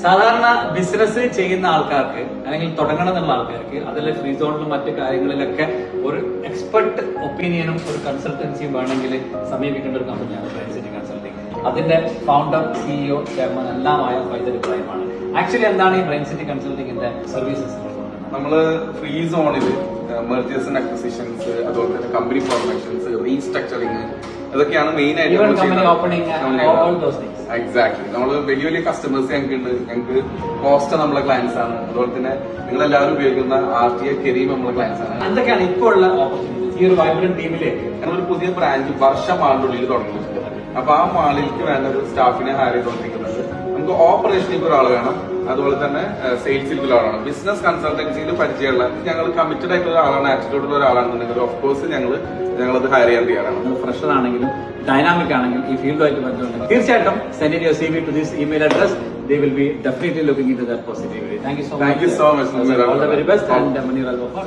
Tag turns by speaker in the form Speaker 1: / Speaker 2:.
Speaker 1: സാധാരണ ബിസിനസ് ചെയ്യുന്ന ആൾക്കാർക്ക് അല്ലെങ്കിൽ തുടങ്ങണം എന്നുള്ള ആൾക്കാർക്ക് അതിലെ ഫ്രീ സോണിലും മറ്റു കാര്യങ്ങളിലൊക്കെ ഒരു എക്സ്പെർട്ട് ഒപ്പീനിയനും ഒരു കൺസൾട്ടൻസിയും വേണമെങ്കിൽ സമീപിക്കേണ്ട ഒരു കമ്പനിയാണ് ബ്രൈൻ കൺസൾട്ടിംഗ് അതിന്റെ ഫൗണ്ടർ സിഇഒ ചെയർമാൻ എല്ലാമായ ഫൈസൽ ഇബ്രാഹിമാണ് ആക്ച്വലി എന്താണ് ഈ ബ്രെയിൻ സിറ്റി കൺസൾട്ടിങ്ങിന്റെ സർവീസസ്
Speaker 2: നമ്മൾ ഫ്രീ സോണിൽ മെർജേഴ്സ് ആൻഡ് അക്വിസിഷൻസ് അതുപോലെ തന്നെ കമ്പനി ഫോർമേഷൻസ് റീസ്ട്രക്ചറിങ് ഇതൊക്കെയാണ് മെയിൻ ആയിട്ട്. എക്സാക്ട്ലി നമ്മൾ വലിയ വലിയ കസ്റ്റമേഴ്സ് ഞങ്ങൾക്ക് ഉണ്ട് ഞങ്ങൾക്ക് കോസ്റ്റ് നമ്മളെ ക്ലയൻസ് ആണ്. അതുപോലെ തന്നെ നിങ്ങൾ എല്ലാവരും ഉപയോഗിക്കുന്ന ആർ ടി എ കെരീം നമ്മളെ ക്ലയൻസ് ആണ്.
Speaker 1: എന്തൊക്കെയാണ് ഇപ്പോൾ ഉള്ള ഓപ്പർച്യൂണിറ്റീസ് ഈ ഒരു വൈബ്രന്റ് ടീമിലേക്ക്
Speaker 2: ഞങ്ങളൊരു പുതിയ ബ്രാഞ്ച് വർഷം മാളിനുള്ളിൽ തുടങ്ങിയിട്ടുണ്ട് അപ്പൊ ആ മാളിലേക്ക് വേണ്ട ഒരു സ്റ്റാഫിനെ ഹയർ ചെയ്തുകൊണ്ടിരിക്കുന്നത് നമുക്ക് ഓപ്പറേഷനിലേക്ക് ഒരാൾ വേണം. അതുപോലെ തന്നെ സെയിൽസിലേക്ക് ഒരാൾ വേണം. ബിസിനസ് കൺസൾട്ടൻസിയിൽ പരിചയമുള്ള ഞങ്ങൾ കമ്മിറ്റഡ് ആയിട്ടുള്ള ഒരാളാണ് ആറ്റിറ്റ്യൂഡ് ഉള്ള ഒരാളാണെന്നുണ്ടെങ്കിൽ ഓഫ് കോഴ്സ് ഞങ്ങൾ ഞങ്ങളത് ഹയർ ചെയ്യാൻ തയ്യാറാണ്.
Speaker 1: ഫ്രഷർ ആണെങ്കിലും ഡൈനാമിക് ആണെങ്കിലും ഈ ഫീൽഡുമായിട്ട് ബന്ധമുണ്ടെങ്കിൽ തീർച്ചയായിട്ടും send your C V to this email address they will be definitely looking in the positive thank you so
Speaker 2: Thank you so much.
Speaker 1: All the very best
Speaker 2: Raghavan.
Speaker 1: And മണി റൽവ four